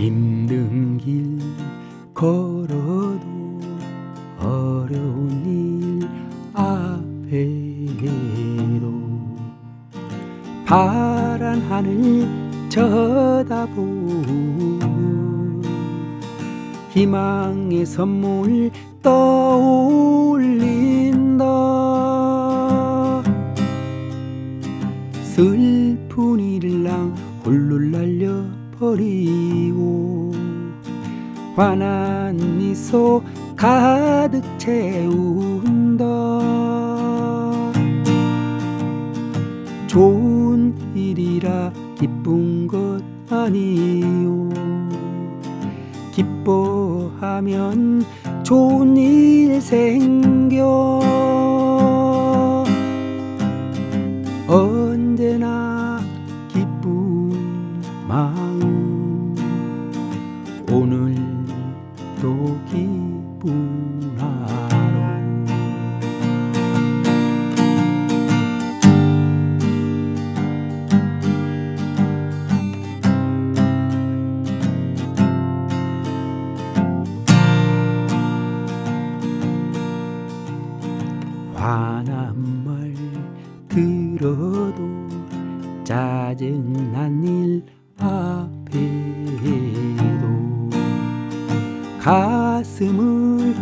힘든 길 걸어도 어려운 일 앞에도 파란 하늘 쳐다보며 희망의 선물 떠올린다. 슬픈 일랑 홀로 날려 버리고 환한 미소 가득 채운다. 좋은 일이라 기쁜 것 아니요 기뻐하면 좋은 일 생겨 오늘도 기쁜 하루 화난 말 들어도 짜증난 일 가슴을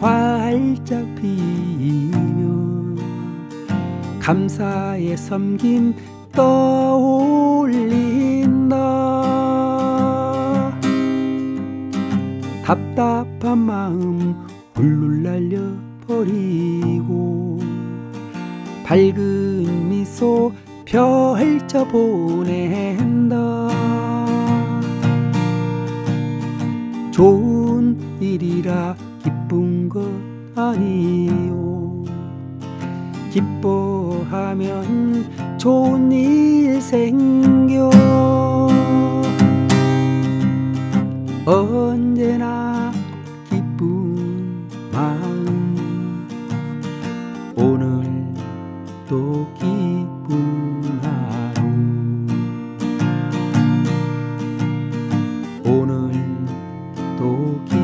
활짝 피며 감사의 섬김 떠올린다 답답한 마음 훌훌 날려버리고 밝은 미소 펼쳐 보낸다. 좋은 기쁜 것 아니오. 기뻐하면 좋은 일 생겨. 언제나 기쁜 마음. 오늘도 기쁜 하루. 오늘도 기